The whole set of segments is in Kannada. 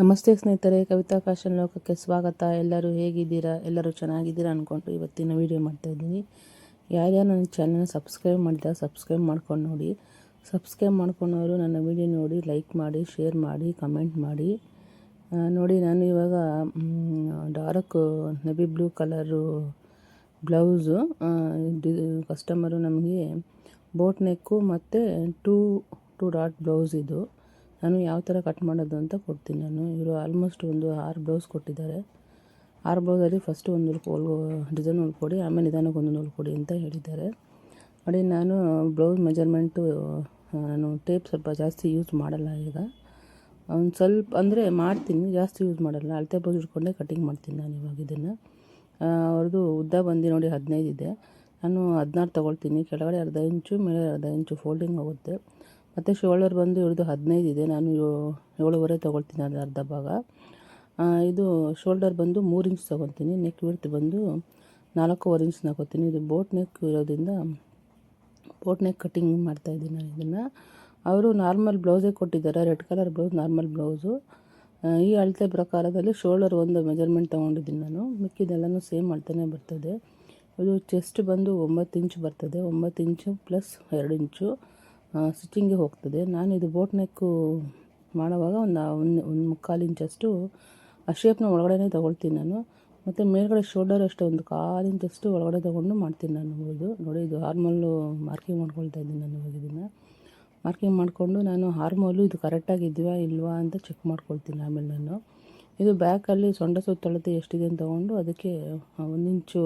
ನಮಸ್ತೆ ಸ್ನೇಹಿತರೆ, ಕವಿತಾ ಫ್ಯಾಷನ್ ಲೋಕಕ್ಕೆ ಸ್ವಾಗತ. ಎಲ್ಲರೂ ಹೇಗಿದ್ದೀರಾ? ಎಲ್ಲರೂ ಚೆನ್ನಾಗಿದ್ದೀರಾ ಅಂದ್ಕೊಂಡು ಇವತ್ತಿನ ವಿಡಿಯೋ ಮಾಡ್ತಾಯಿದ್ದೀನಿ ಯಾರ್ಯಾರು ನನ್ನ ಚಾನಲ್ನ ಸಬ್ಸ್ಕ್ರೈಬ್ ಮಾಡಿದ ಸಬ್ಸ್ಕ್ರೈಬ್ ಮಾಡ್ಕೊಂಡು ನೋಡಿ. ಸಬ್ಸ್ಕ್ರೈಬ್ ಮಾಡ್ಕೊಂಡವರು ನನ್ನ ವಿಡಿಯೋ ನೋಡಿ ಲೈಕ್ ಮಾಡಿ ಶೇರ್ ಮಾಡಿ ಕಮೆಂಟ್ ಮಾಡಿ. ನೋಡಿ, ನಾನು ಇವಾಗ dark navy blue colour blouse customer ನಮಗೆ ಬೋಟ್ ನೆಕ್ಕು ಮತ್ತು ಟೂ ಟೂ ಡಾಟ್ ಬ್ಲೌಸ್ ಇದು. ನಾನು ಯಾವ ಥರ ಕಟ್ ಮಾಡೋದು ಅಂತ ಕೊಡ್ತೀನಿ ನಾನು. ಇವರು ಆಲ್ಮೋಸ್ಟ್ ಒಂದು ಆರು ಬ್ಲೌಸ್ ಕೊಟ್ಟಿದ್ದಾರೆ. ಆರು ಬ್ಲೌಸಲ್ಲಿ ಫಸ್ಟು ಒಂದು ಹೊಲ್ಕೊ ಡಿಸೈನ್ ಹೊಲ್ಕೊಡಿ ಆಮೇಲೆ ನಿಧಾನಕ್ಕೆ ಒಂದೊಂದು ಹೊಲ್ಕೊಡಿ ಅಂತ ಹೇಳಿದ್ದಾರೆ. ನೋಡಿ, ನಾನು ಬ್ಲೌಸ್ ಮೆಜರ್ಮೆಂಟು ನಾನು ಟೇಪ್ ಸ್ವಲ್ಪ ಜಾಸ್ತಿ ಯೂಸ್ ಮಾಡಲ್ಲ ಈಗ. ಒಂದು ಸ್ವಲ್ಪ, ಅಂದರೆ ಮಾಡ್ತೀನಿ, ಜಾಸ್ತಿ ಯೂಸ್ ಮಾಡಲ್ಲ. ಅಳತೆ ಬ್ಲೌಸ್ ಇಟ್ಕೊಂಡೆ ಕಟಿಂಗ್ ಮಾಡ್ತೀನಿ ನಾನು ಇವಾಗ ಇದನ್ನು. ಅವ್ರದ್ದು ಉದ್ದ ಬಂದು ನೋಡಿ ಹದಿನೈದು ಇದೆ. ನಾನು ಹದಿನಾರು ತೊಗೊಳ್ತೀನಿ. ಕೆಳಗಡೆ ಅರ್ಧ ಇಂಚು ಮೇಲೆ ಅರ್ಧ ಇಂಚು ಫೋಲ್ಡಿಂಗ್ ಆಗುತ್ತೆ ಮತ್ತು ಶೋಲ್ಡರ್ ಬಂದು ಇವ್ರದ್ದು ಹದಿನೈದು ಇದೆ. ನಾನು ಏಳುವರೆ ತೊಗೊಳ್ತೀನಿ ಅದು ಅರ್ಧ ಭಾಗ. ಇದು ಶೋಲ್ಡರ್ ಬಂದು ಮೂರು ಇಂಚ್ ತೊಗೊತೀನಿ ನೆಕ್ ವಿಡ್ತ್ ಬಂದು ನಾಲ್ಕೂವರೆ ಇಂಚ್ ತಗೋತೀನಿ ಇದು ಬೋಟ್ ನೆಕ್ ಇರೋದ್ರಿಂದ ಬೋಟ್ ನೆಕ್ ಕಟ್ಟಿಂಗ್ ಮಾಡ್ತಾಯಿದ್ದೀನಿ ನಾನು ಇದನ್ನು. ಅವರು ನಾರ್ಮಲ್ ಬ್ಲೌಸೇ ಕೊಟ್ಟಿದ್ದಾರೆ. Red colour blouse, normal blouse. ಈ ಅಳತೆ ಪ್ರಕಾರದಲ್ಲಿ ಶೋಲ್ಡರ್ ಒಂದು ಮೆಜರ್ಮೆಂಟ್ ತೊಗೊಂಡಿದ್ದೀನಿ ನಾನು. ಮಿಕ್ಕಿದೆಲ್ಲನೂ ಸೇಮ್ ಅಳತೆನೇ ಬರ್ತದೆ. ಇದು ಚೆಸ್ಟ್ ಬಂದು ಒಂಬತ್ತು ಇಂಚು ಬರ್ತದೆ. ಒಂಬತ್ತು ಇಂಚು ಪ್ಲಸ್ ಎರಡು ಇಂಚು. ಸ್ಟಿಚಿಂಗ್ಗೆ ಹೋಗ್ತದೆ. ನಾನು ಇದು ಬೋಟ್ ನೆಕ್ಕು ಮಾಡುವಾಗ ಒಂದು ಒಂದು ಒಂದು ಮುಕ್ಕಾಲು ಇಂಚಷ್ಟು ಆ ಶೇಪ್ನ ಒಳಗಡೆನೇ ತೊಗೊಳ್ತೀನಿ ನಾನು. ಮತ್ತು ಮೇಲ್ಗಡೆ ಶೋಲ್ಡರ್ ಅಷ್ಟೇ, ಒಂದು ಕಾಲು ಇಂಚಷ್ಟು ಒಳಗಡೆ ತೊಗೊಂಡು ಮಾಡ್ತೀನಿ ನಾನು ಇದು. ನೋಡಿ, ಇದು ಹಾರ್ಮಲ್ಲು ಮಾರ್ಕಿಂಗ್ ಮಾಡ್ಕೊಳ್ತಾ ಇದ್ದೀನಿ ನಾನು ಇವಾಗ ಇದನ್ನು. ಮಾರ್ಕಿಂಗ್ ಮಾಡಿಕೊಂಡು ನಾನು ಹಾರ್ಮೋಲು ಇದು ಕರೆಕ್ಟಾಗಿದೆಯಾ ಇಲ್ವಾ ಅಂತ ಚೆಕ್ ಮಾಡ್ಕೊಳ್ತೀನಿ ಆಮೇಲೆ ನಾನು. ಇದು ಬ್ಯಾಕಲ್ಲಿ ಸೊಂಡ ಸುತ್ತಳತೆ ಎಷ್ಟಿದೆ ಅಂತ ತೊಗೊಂಡು ಅದಕ್ಕೆ ಒಂದು ಇಂಚು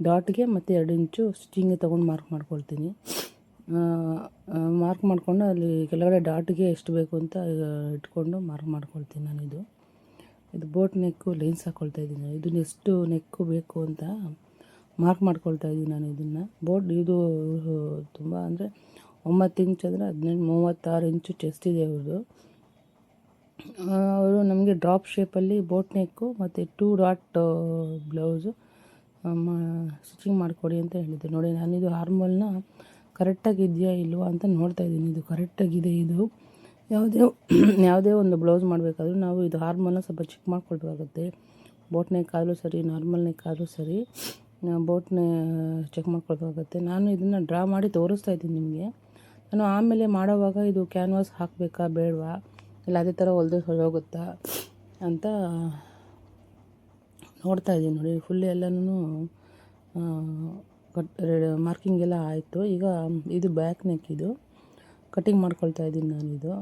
ಡಾಟ್ಗೆ ಮತ್ತು ಎರಡು ಇಂಚು ಸ್ಟಿಚಿಂಗ್ಗೆ ತೊಗೊಂಡು ಮಾರ್ಕ್ ಮಾಡ್ಕೊಳ್ತೀನಿ. ಮಾರ್ಕ್ ಮಾಡಿಕೊಂಡು ಅಲ್ಲಿ ಕೆಳಗಡೆ ಡಾಟ್ಗೆ ಎಷ್ಟು ಬೇಕು ಅಂತ ಇಟ್ಕೊಂಡು ಮಾರ್ಕ್ ಮಾಡ್ಕೊಳ್ತೀನಿ ನಾನು ಇದು. ಇದು ಬೋಟ್ ನೆಕ್ಕು ಲೈನ್ಸ್ ಹಾಕ್ಕೊಳ್ತಾ ಇದ್ದೀನಿ. ಇದನ್ನ ಎಷ್ಟು ನೆಕ್ಕು ಬೇಕು ಅಂತ ಮಾರ್ಕ್ ಮಾಡ್ಕೊಳ್ತಾ ಇದ್ದೀನಿ ನಾನು ಇದನ್ನು. ಬೋಟ್ ಇದು ತುಂಬ ಅಂದರೆ ಒಂಬತ್ತು ಇಂಚ್ ಅಂದರೆ ಹದಿನೆಂಟು, ಮೂವತ್ತಾರು ಇಂಚು ಚೆಸ್ಟ್ ಇದೆ ಅವ್ರದ್ದು. ಅವರು ನಮಗೆ ಡ್ರಾಪ್ ಶೇಪಲ್ಲಿ ಬೋಟ್ ನೆಕ್ಕು ಮತ್ತು ಟೂ ಡಾಟ್ ಬ್ಲೌಸು ಸ್ಟಿಚಿಂಗ್ ಮಾಡಿಕೊಡಿ ಅಂತ ಹೇಳಿದ್ದೆ ನೋಡಿ, ನಾನಿದು ಹಾರ್ಮೋಲ್ನ ಕರೆಕ್ಟಾಗಿ ಇದೆಯಾ ಇಲ್ವಾ ಅಂತ ನೋಡ್ತಾ ಇದ್ದೀನಿ. ಇದು ಕರೆಕ್ಟಾಗಿದೆ, ಇದು ಯಾವುದೇ ಯಾವುದೇ ಒಂದು ಬ್ಲೌಸ್ ಮಾಡಬೇಕಾದ್ರೂ ನಾವು ಇದು ಹಾರ್ಮೋನ ಸ್ವಲ್ಪ ಚೆಕ್ ಮಾಡ್ಕೊಳ್ಬೇಕಾಗುತ್ತೆ. ಬೋಟ್ ನೆಕ್ ಆದರೂ ಸರಿ ನಾರ್ಮಲ್ ನೆಕ್ ಆದರೂ ಸರಿ ಬೋಟ್ನೇ ಚೆಕ್ ಮಾಡ್ಕೊಳ್ಬೇಕಾಗುತ್ತೆ. ನಾನು ಇದನ್ನು ಡ್ರಾ ಮಾಡಿ ತೋರಿಸ್ತಾ ಇದ್ದೀನಿ ನಿಮಗೆ. ನಾನು ಆಮೇಲೆ ಮಾಡೋವಾಗ ಇದು ಕ್ಯಾನ್ವಾಸ್ ಹಾಕಬೇಕಾ, ಬೇಡವಾ, ಇಲ್ಲ ಅದೇ ಥರ ಹೊಲ್ದು ಹೋಗುತ್ತಾ ಅಂತ ನೋಡ್ತಾ ಇದ್ದೀನಿ ನೋಡಿ. ಫುಲ್ ಎಲ್ಲನೂ ಕಟ್ ಮಾರ್ಕಿಂಗ್ ಎಲ್ಲ ಆಯಿತು. ಈಗ ಇದು ಬ್ಯಾಕ್ ನೆಕ್ ಇದು. ಕಟಿಂಗ್ ಮಾಡ್ಕೊಳ್ತಾ ಇದ್ದೀನಿ ನಾನಿದು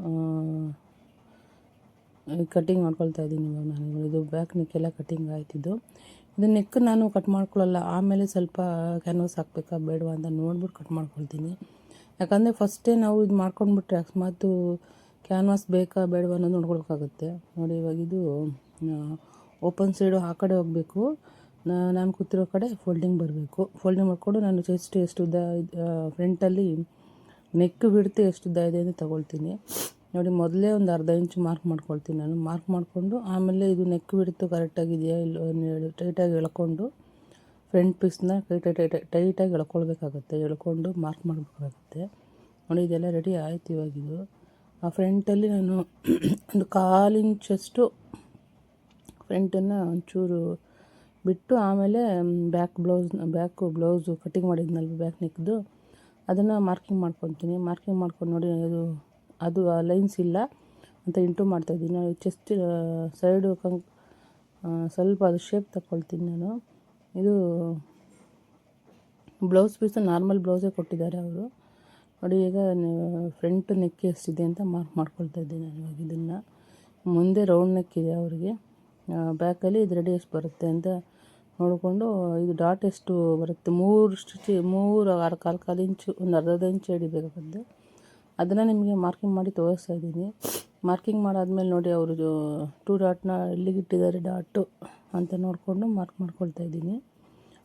ಕಟಿಂಗ್ ಮಾಡ್ಕೊಳ್ತಾ ಇದ್ದೀನಿ ಇವಾಗ ನಾನು ಇದು ಬ್ಯಾಕ್ ನೆಕ್ ಎಲ್ಲ ಕಟಿಂಗ್ ಆಯ್ತಿದ್ದು ಇದು. ನೆಕ್ ನಾನು ಕಟ್ ಮಾಡ್ಕೊಳ್ಳಲ್ಲ. ಆಮೇಲೆ ಸ್ವಲ್ಪ ಕ್ಯಾನ್ವಾಸ್ ಹಾಕಬೇಕಾ ಬೇಡವಾ ಅಂತ ನೋಡ್ಬಿಟ್ಟು ಕಟ್ ಮಾಡ್ಕೊಳ್ತೀನಿ. ಯಾಕಂದರೆ ಫಸ್ಟೇ ನಾವು ಇದು ಮಾಡ್ಕೊಂಡ್ಬಿಟ್ರೆ ಅಕಸ್ಮಾತು ಕ್ಯಾನ್ವಾಸ್ ಬೇಕಾ ಬೇಡವಾ ಅನ್ನೋದು ನೋಡ್ಕೊಳಕ್ಕಾಗುತ್ತೆ. ನೋಡಿ ಇವಾಗ ಇದು ಓಪನ್ ಸೈಡು ಆ ಕಡೆ ಹೋಗಬೇಕು. ನಾನು ಕೂತಿರೋ ಕಡೆ ಫೋಲ್ಡಿಂಗ್ ಬರಬೇಕು. ಫೋಲ್ಡಿಂಗ್ ಮಾಡಿಕೊಂಡು ನಾನು ಚೆಸ್ಟ್ ಎಷ್ಟು ಉದ್ದ ಫ್ರಂಟಲ್ಲಿ ನೆಕ್ ಬಿಡ್ತು ಎಷ್ಟು ಉದ್ದ ಇದೆ ಅಂತ ತಗೊಳ್ತೀನಿ. ನೋಡಿ, ಮೊದಲೇ ಒಂದು ಅರ್ಧ ಇಂಚು ಮಾರ್ಕ್ ಮಾಡ್ಕೊಳ್ತೀನಿ ನಾನು. ಮಾರ್ಕ್ ಮಾಡಿಕೊಂಡು ಆಮೇಲೆ ಇದು ನೆಕ್ ಬಿಡ್ತು ಕರೆಕ್ಟಾಗಿದೆಯಾ ಇಲ್ಲ ಟೈಟಾಗಿ ಎಳ್ಕೊಂಡು ಫ್ರಂಟ್ ಪೀಸ್ನ ಟೈಟ್ ಟೈಟಾಗಿ ಎಳ್ಕೊಳ್ಬೇಕಾಗತ್ತೆ. ಎಳ್ಕೊಂಡು ಮಾರ್ಕ್ ಮಾಡಬೇಕಾಗುತ್ತೆ. ನೋಡಿ, ಇದೆಲ್ಲ ರೆಡಿ ಆಯಿತು ಇವಾಗಿದು ಆ ಫ್ರಂಟಲ್ಲಿ ನಾನು ಒಂದು ಕಾಲು ಇಂಚಷ್ಟು ಫ್ರಂಟನ್ನು ಒಂಚೂರು ಬಿಟ್ಟು ಆಮೇಲೆ back blouse, back blouse cutting ಮಾಡಿದ್ನಲ್ವ back ನೆಕ್ದು, ಅದನ್ನು ಮಾರ್ಕಿಂಗ್ ಮಾಡ್ಕೊತೀನಿ. ಮಾರ್ಕಿಂಗ್ ಮಾಡ್ಕೊಂಡು ನೋಡಿ ಅದು ಅದು ಲೈನ್ಸ್ ಇಲ್ಲ ಅಂತ ಇಂಟು ಮಾಡ್ತಾಯಿದ್ದೀನಿ ನಾನು ಚೆಸ್ಟ್ ಸೈಡು ಕಂಕ್ ಸ್ವಲ್ಪ ಅದು ಶೇಪ್ ತಗೊಳ್ತೀನಿ ನಾನು. ಇದು ಬ್ಲೌಸ್ ಪೀಸು, ನಾರ್ಮಲ್ ಬ್ಲೌಸೇ ಕೊಟ್ಟಿದ್ದಾರೆ ಅವರು. ನೋಡಿ, ಈಗ ಫ್ರಂಟ್ ನೆಕ್ ಎಷ್ಟಿದೆ ಅಂತ ಮಾರ್ಕ್ ಮಾಡ್ಕೊಳ್ತಾ ಇದ್ದೀನಿ ನಾನು ಇವಾಗ ಇದನ್ನು. ಮುಂದೆ ರೌಂಡ್ ನೆಕ್ ಇದೆ ಅವರಿಗೆ. ಬ್ಯಾಕಲ್ಲಿ ಇದು ರೆಡಿ ಎಷ್ಟು ಬರುತ್ತೆ ಅಂತ ನೋಡಿಕೊಂಡು ಇದು ಡಾಟ್ ಎಷ್ಟು ಬರುತ್ತೆ? ಮೂರು ಸ್ಟಿಚ್ ಮೂರು ಆರು ಕಾಲು ಕಾಲು ಇಂಚು ಒಂದು ಅರ್ಧದ ಅರ್ಧ ಇಂಚು ಹಿಡಿಬೇಕಾಗುತ್ತೆ ಅದನ್ನು ನಿಮಗೆ ಮಾರ್ಕಿಂಗ್ ಮಾಡಿ ತೋರಿಸ್ತಾ ಇದ್ದೀನಿ. ಮಾರ್ಕಿಂಗ್ ಮಾಡಾದ್ಮೇಲೆ ನೋಡಿ ಅವರು ಟೂ ಡಾಟ್ನ ಎಲ್ಲಿಗೆ ಇಟ್ಟಿದ್ದಾರೆ ಡಾಟು ಅಂತ ನೋಡಿಕೊಂಡು ಮಾರ್ಕ್ ಮಾಡ್ಕೊಳ್ತಾ ಇದ್ದೀನಿ.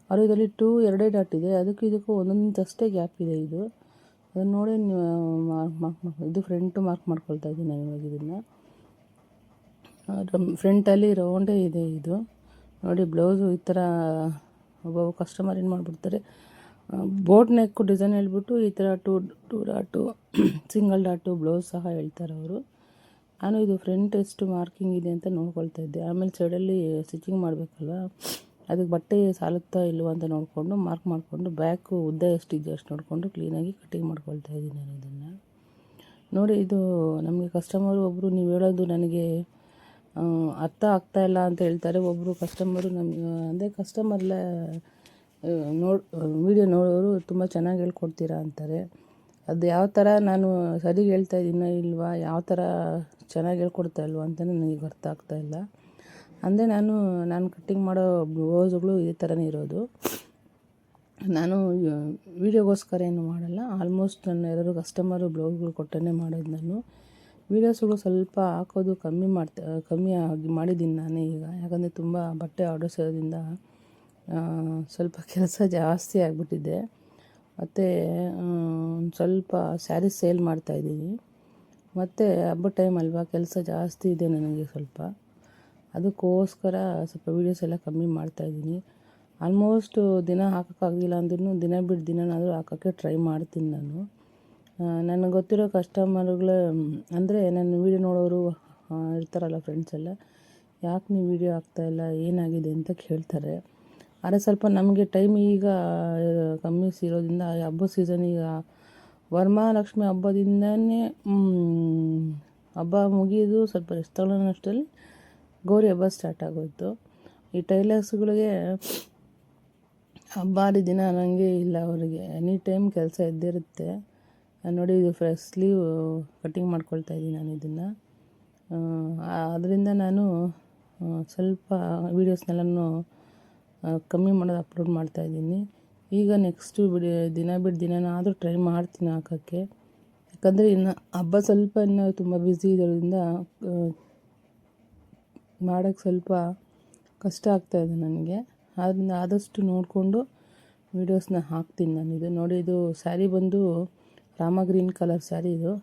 ಅವರು ಇದರಲ್ಲಿ ಟೂ ಎರಡೇ ಡಾಟ್ ಇದೆ. ಅದಕ್ಕೂ ಇದಕ್ಕೂ ಒಂದೊಂದು ಇಂಚ್ ಅಷ್ಟೇ ಗ್ಯಾಪ್ ಇದೆ ಇದು. ಅದನ್ನು ನೋಡಿ ಮಾರ್ಕ್ ಮಾರ್ಕ್ ಇದು ಫ್ರಂಟು ಮಾರ್ಕ್ ಮಾಡ್ಕೊಳ್ತಾ ಇದ್ದೀನಿ ನಾನು ಇವಾಗ ಇದನ್ನು. ಫ್ರಂಟಲ್ಲಿ ರೌಂಡೇ ಇದೆ ಇದು. ನೋಡಿ ಬ್ಲೌಸು ಈ ಥರ ಒಬ್ಬೊಬ್ಬ ಕಸ್ಟಮರ್ ಏನು ಮಾಡಿಬಿಡ್ತಾರೆ ಬೋಟ್ ನೆಕ್ ಡಿಸೈನ್ ಹೇಳ್ಬಿಟ್ಟು ಈ ಥರ two two dot single dot blouse ಸಹ ಹೇಳ್ತಾರೆ ಅವರು. ನಾನು ಇದು ಫ್ರಂಟ್ ಎಷ್ಟು ಮಾರ್ಕಿಂಗ್ ಇದೆ ಅಂತ ನೋಡ್ಕೊಳ್ತಾ ಇದ್ದೆ. ಆಮೇಲೆ ಸೈಡಲ್ಲಿ ಸ್ಟಿಚಿಂಗ್ ಮಾಡಬೇಕಲ್ವ? ಅದಕ್ಕೆ ಬಟ್ಟೆ ಸಾಲುತ್ತಾ ಇಲ್ವ ಅಂತ ನೋಡಿಕೊಂಡು ಮಾರ್ಕ್ ಮಾಡಿಕೊಂಡು ಬ್ಯಾಕು ಉದ್ದ ಎಷ್ಟಿದೆ ಅಷ್ಟು ನೋಡಿಕೊಂಡು ಕ್ಲೀನಾಗಿ ಕಟಿಂಗ್ ಮಾಡ್ಕೊಳ್ತಾ ಇದ್ದೀನಿ ನಾನು ಇದನ್ನು. ನೋಡಿ ಇದು ನಮಗೆ ಕಸ್ಟಮರ್ ಒಬ್ಬರು ನೀವು ಹೇಳೋದು ನನಗೆ ಅರ್ಥ ಆಗ್ತಾ ಇಲ್ಲ ಅಂತ ಹೇಳ್ತಾರೆ. ಒಬ್ಬರು ಕಸ್ಟಮರು ನಮಗೆ ಅಂದರೆ ಕಸ್ಟಮರ್ಲೆ ನೋಡ್ ವೀಡಿಯೋ ನೋಡೋರು ತುಂಬ ಚೆನ್ನಾಗಿ ಹೇಳ್ಕೊಡ್ತೀರಾ ಅಂತಾರೆ. ಅದು ಯಾವ ಥರ ನಾನು ಸರಿ ಹೇಳ್ತಾ ಇದ್ದೀನೋ ಇಲ್ವಾ, ಯಾವ ಥರ ಚೆನ್ನಾಗಿ ಹೇಳ್ಕೊಡ್ತಾ ಇಲ್ವಾ ಅಂತಲೇ ನನಗೆ ಅರ್ಥ ಆಗ್ತಾ ಇಲ್ಲ. ಅಂದರೆ ನಾನು ನಾನು ಕಟ್ಟಿಂಗ್ ಮಾಡೋ ಬ್ಲೌಸ್ಗಳು ಇದೇ ಥರನೇ ಇರೋದು. ನಾನು ವೀಡಿಯೋಗೋಸ್ಕರ ಏನು ಮಾಡಲ್ಲ. ಆಲ್ಮೋಸ್ಟ್ ನನ್ನ ಯಾರಾದರೂ ಕಸ್ಟಮರು ಬ್ಲೌಸ್ಗಳು ಕೊಟ್ಟೇ ಮಾಡೋದು ನಾನು. ವೀಡಿಯೋಸ್ಗಳು ಸ್ವಲ್ಪ ಹಾಕೋದು ಕಮ್ಮಿ ಮಾಡ್ತಾ, ಕಮ್ಮಿ ಆಗಿ ಮಾಡಿದ್ದೀನಿ ನಾನೇ ಈಗ. ಯಾಕಂದರೆ ತುಂಬ ಬಟ್ಟೆ ಆರ್ಡರ್ಸ್ ಇರೋದ್ರಿಂದ ಸ್ವಲ್ಪ ಕೆಲಸ ಜಾಸ್ತಿ ಆಗಿಬಿಟ್ಟಿದೆ. ಮತ್ತು ಸ್ವಲ್ಪ ಸ್ಯಾರೀಸ್ ಸೇಲ್ ಮಾಡ್ತಾಯಿದ್ದೀನಿ ಮತ್ತು ಹಬ್ಬ ಟೈಮ್ ಅಲ್ವಾ, ಕೆಲಸ ಜಾಸ್ತಿ ಇದೆ ನನಗೆ ಸ್ವಲ್ಪ. ಅದಕ್ಕೋಸ್ಕರ ಸ್ವಲ್ಪ ವೀಡಿಯೋಸ್ ಎಲ್ಲ ಕಮ್ಮಿ ಮಾಡ್ತಾಯಿದ್ದೀನಿ ಆಲ್ಮೋಸ್ಟು ದಿನ ಹಾಕೋಕ್ಕಾಗಲಿಲ್ಲ ಅಂದ್ರೂ ದಿನ ಬಿಟ್ಟು ದಿನನಾದರೂ ಹಾಕೋಕ್ಕೆ ಟ್ರೈ ಮಾಡ್ತೀನಿ ನಾನು. ನನಗೆ ಗೊತ್ತಿರೋ ಕಸ್ಟಮರ್ಗಳು ಅಂದರೆ ನನ್ನ ವೀಡಿಯೋ ನೋಡೋರು ಇರ್ತಾರಲ್ಲ ಫ್ರೆಂಡ್ಸ್ ಎಲ್ಲ, ಯಾಕೆ ನೀವು ವೀಡಿಯೋ ಹಾಕ್ತಾಯಿಲ್ಲ ಏನಾಗಿದೆ ಅಂತ ಕೇಳ್ತಾರೆ. ಆದರೆ ಸ್ವಲ್ಪ ನಮಗೆ ಟೈಮ್ ಈಗ ಕಮ್ಮಿ ಈ ಹಬ್ಬದ ಸೀಸನ್ ಈಗ ವರಮಹಾಲಕ್ಷ್ಮಿ ಹಬ್ಬದಿಂದನೇ ಹಬ್ಬ ಮುಗಿಯೋದು ಸ್ವಲ್ಪ ರೆಸ್ಟ್ ಗೌರಿ ಹಬ್ಬ ಸ್ಟಾರ್ಟ್ ಆಗೋಯ್ತು. ಈ ಟೈಲರ್ಸ್ಗಳಿಗೆ ಹಬ್ಬ ದಿನ ನನಗೆ ಇಲ್ಲ ಅವರಿಗೆ. ಎನಿ ಟೈಮ್ ಕೆಲಸ ಇದ್ದಿರುತ್ತೆ. ನಾನ್ ನೋಡಿ ಇದು ಫ್ರೆಶ್ಲಿ ಕಟ್ಟಿಂಗ್ ಮಾಡ್ಕೊಳ್ತಾ ಇದ್ದೀನಿ ನಾನು ಇದನ್ನು. ಅದರಿಂದ ನಾನು ಸ್ವಲ್ಪ ವೀಡಿಯೋಸ್ನೆಲ್ಲನೂ ಕಮ್ಮಿ ಮಾಡೋದು ಅಪ್ಲೋಡ್ ಮಾಡ್ತಾ ಇದ್ದೀನಿ. ಈಗ ನೆಕ್ಸ್ಟು ಬಿಡಿ ದಿನ ಬಿಟ್ಟು ದಿನನಾದರೂ ಟ್ರೈ ಮಾಡ್ತೀನಿ ಹಾಕೋಕ್ಕೆ. ಯಾಕಂದರೆ ಇನ್ನು ಹಬ್ಬ ಸ್ವಲ್ಪ ಇನ್ನು ತುಂಬ ಬ್ಯುಸಿ ಇರೋದ್ರಿಂದ ಮಾಡೋಕ್ಕೆ ಸ್ವಲ್ಪ ಕಷ್ಟ ಆಗ್ತಾಯಿದೆ ನನಗೆ. ಆದ್ದರಿಂದ ಆದಷ್ಟು ನೋಡಿಕೊಂಡು ವೀಡಿಯೋಸ್ನ ಹಾಕ್ತೀನಿ ನಾನು ಇದು. ನೋಡಿ ಇದು ಸ್ಯಾರಿ ಬಂದು ರಾಮ ಗ್ರೀನ್ ಕಲರ್ ಸ್ಯಾರಿ ಇದು.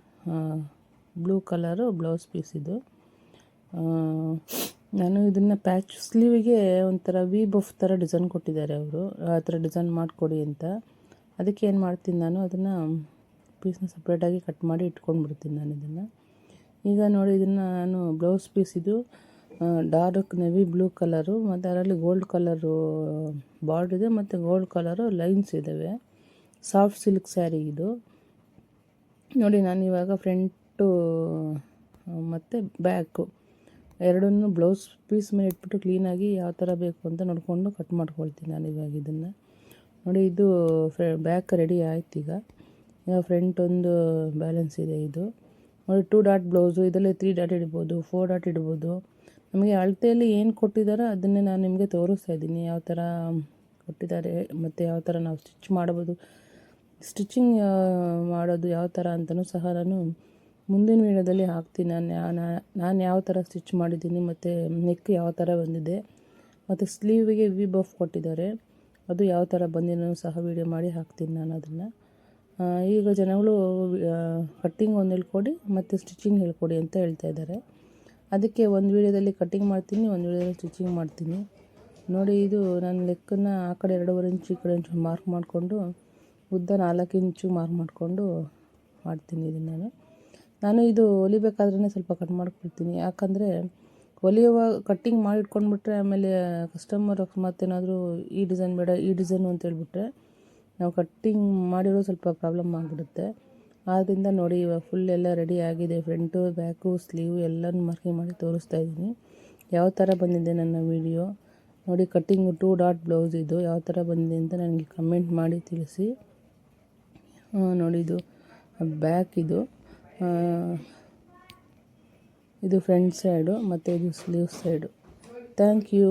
ಬ್ಲೂ ಕಲರು, ಬ್ಲೌಸ್ ಪೀಸ್ ಇದು. ನಾನು ಇದನ್ನು ಪ್ಯಾಚ್ ಸ್ಲೀವಿಗೆ ಒಂಥರ ವಿ ಬಫ್ ಥರ ಡಿಸೈನ್ ಕೊಟ್ಟಿದ್ದಾರೆ ಅವರು. ಆ ಥರ ಡಿಸೈನ್ ಮಾಡಿಕೊಡಿ ಅಂತ. ಅದಕ್ಕೆ ಏನು ಮಾಡ್ತೀನಿ ನಾನು, ಅದನ್ನು ಪೀಸ್ನ ಸಪ್ರೇಟಾಗಿ ಕಟ್ ಮಾಡಿ ಇಟ್ಕೊಂಡ್ಬಿಡ್ತೀನಿ ನಾನು ಇದನ್ನು. ಈಗ ನೋಡಿ, ಇದನ್ನು ನಾನು ಬ್ಲೌಸ್ ಪೀಸ್ ಇದು ಡಾರ್ಕ್ ನೆವಿ ಬ್ಲೂ ಕಲರು ಮತ್ತು ಅದರಲ್ಲಿ ಗೋಲ್ಡ್ ಕಲರು ಬಾರ್ಡ್ ಇದೆ, ಮತ್ತು ಗೋಲ್ಡ್ ಕಲರು ಲೈನ್ಸ್ ಇದ್ದಾವೆ ಸಾಫ್ಟ್ ಸಿಲ್ಕ್ ಸ್ಯಾರಿ ಇದು. ನೋಡಿ, ನಾನು ಇವಾಗ ಫ್ರಂಟು ಮತ್ತು ಬ್ಯಾಕು. ಎರಡನ್ನೂ ಬ್ಲೌಸ್ ಪೀಸ್ ಮೇಲೆ ಇಟ್ಬಿಟ್ಟು ಕ್ಲೀನಾಗಿ ಯಾವ ಥರ ಬೇಕು ಅಂತ ನೋಡಿಕೊಂಡು ಕಟ್ ಮಾಡ್ಕೊಳ್ತೀನಿ ನಾನು ಇವಾಗ ಇದನ್ನು. ನೋಡಿ, ಇದು ಫ್ರ, ಬ್ಯಾಕ್ ರೆಡಿ ಆಯ್ತು ಈಗ ಈಗ ಫ್ರಂಟ್ ಒಂದು ಬ್ಯಾಲೆನ್ಸ್ ಇದೆ ಇದು. ನೋಡಿ ಟೂ ಡಾಟ್ ಬ್ಲೌಸು ಇದರಲ್ಲಿ ತ್ರೀ ಡಾಟ್ ಇಡ್ಬೋದು ಫೋರ್ ಡಾಟ್ ಇಡ್ಬೋದು. ನಮಗೆ ಅಳತೆಯಲ್ಲಿ ಏನು ಕೊಟ್ಟಿದ್ದಾರೋ ಅದನ್ನೇ ನಾನು ನಿಮಗೆ ತೋರಿಸ್ತಾ ಇದ್ದೀನಿ. ಯಾವ ಥರ ಕೊಟ್ಟಿದ್ದಾರೆ, ಮತ್ತು ಯಾವ ಥರ ನಾವು ಸ್ಟಿಚ್ ಮಾಡ್ಬೋದು ಸ್ಟಿಚಿಂಗ್ ಮಾಡೋದು ಯಾವ ಥರ ಅಂತಲೂ ಸಹ ನಾನು ಮುಂದಿನ ವೀಡಿಯೋದಲ್ಲಿ ಹಾಕ್ತೀನಿ. ನಾನು ನಾನು ಯಾವ ಥರ ಸ್ಟಿಚ್ ಮಾಡಿದ್ದೀನಿ ಮತ್ತು ನೆಕ್ ಯಾವ ಥರ ಬಂದಿದೆ ಮತ್ತು ಸ್ಲೀವಿಗೆ ವಿ ಬಫ್ ಕೊಟ್ಟಿದ್ದಾರೆ. ಅದು ಯಾವ ಥರ ಬಂದಿನೂ ಸಹ ವೀಡಿಯೋ ಮಾಡಿ ಹಾಕ್ತೀನಿ ನಾನು ಅದನ್ನು. ಈಗ ಜನಗಳು ಕಟ್ಟಿಂಗ್ ಒಂದು ಹೇಳ್ಕೊಡಿ ಮತ್ತು ಸ್ಟಿಚಿಂಗ್ ಹೇಳ್ಕೊಡಿ ಅಂತ ಹೇಳ್ತಾ ಇದ್ದಾರೆ. ಅದಕ್ಕೆ ಒಂದು ವೀಡಿಯೋದಲ್ಲಿ ಕಟ್ಟಿಂಗ್ ಮಾಡ್ತೀನಿ, ಒಂದು ವೀಡಿಯೋದಲ್ಲಿ ಸ್ಟಿಚಿಂಗ್ ಮಾಡ್ತೀನಿ. ನೋಡಿ, ಇದು ನಾನು ಲೆಕ್ಕನ್ನು ಆ ಕಡೆ ಎರಡೂವರೆ ಇಂಚು ಈ ಕಡೆ ಇಂಚು ಮಾರ್ಕ್ ಮಾಡಿಕೊಂಡು ಉದ್ದ ನಾಲ್ಕು ಇಂಚು ಮಾರ್ಕ್ ಮಾಡಿಕೊಂಡು ಮಾಡ್ತೀನಿ ಇದನ್ನು ನಾನು. ನಾನು ಇದು ಹೊಲಿಬೇಕಾದ್ರೇ ಸ್ವಲ್ಪ ಕಟ್ ಮಾಡ್ಕೊಳ್ತೀನಿ. ಯಾಕಂದರೆ ಹೊಲಿಯುವ ಕಟ್ಟಿಂಗ್ ಮಾಡಿ ಇಟ್ಕೊಂಡ್ಬಿಟ್ರೆ ಆಮೇಲೆ ಕಸ್ಟಮರ್ ಅಕಸ್ಮಾತ್ ಏನಾದರೂ ಈ ಡಿಸೈನ್ ಬೇಡ, ಈ ಡಿಸೈನು ಅಂತ ಹೇಳ್ಬಿಟ್ರೆ ನಾವು ಕಟ್ಟಿಂಗ್ ಮಾಡಿರೋ ಸ್ವಲ್ಪ ಪ್ರಾಬ್ಲಮ್ ಆಗಿಬಿಡುತ್ತೆ. ಆದ್ದರಿಂದ ನೋಡಿ ಇವಾಗ ಫುಲ್ ಎಲ್ಲ ರೆಡಿ ಆಗಿದೆ. ಫ್ರಂಟು ಬ್ಯಾಕು ಸ್ಲೀವ್ ಎಲ್ಲನೂ ಮಾರ್ಕಿಂಗ್ ಮಾಡಿ ತೋರಿಸ್ತಾ ಇದ್ದೀನಿ. ಯಾವ ಥರ ಬಂದಿದೆ ನನ್ನ ವಿಡಿಯೋ ನೋಡಿ ಕಟ್ಟಿಂಗು ಟೂ ಡಾಟ್ ಬ್ಲೌಸ್ ಇದು. ಯಾವ ಥರ ಬಂದಿದೆ ಅಂತ ನನಗೆ ಕಮೆಂಟ್ ಮಾಡಿ ತಿಳಿಸಿ. ನೋಡಿ ಇದು ಬ್ಯಾಕ್ ಇದು ಇದು ಫ್ರಂಟ್ ಸೈಡು ಮತ್ತು ಇದು ಸ್ಲೀವ್ ಸೈಡು ಥ್ಯಾಂಕ್ ಯು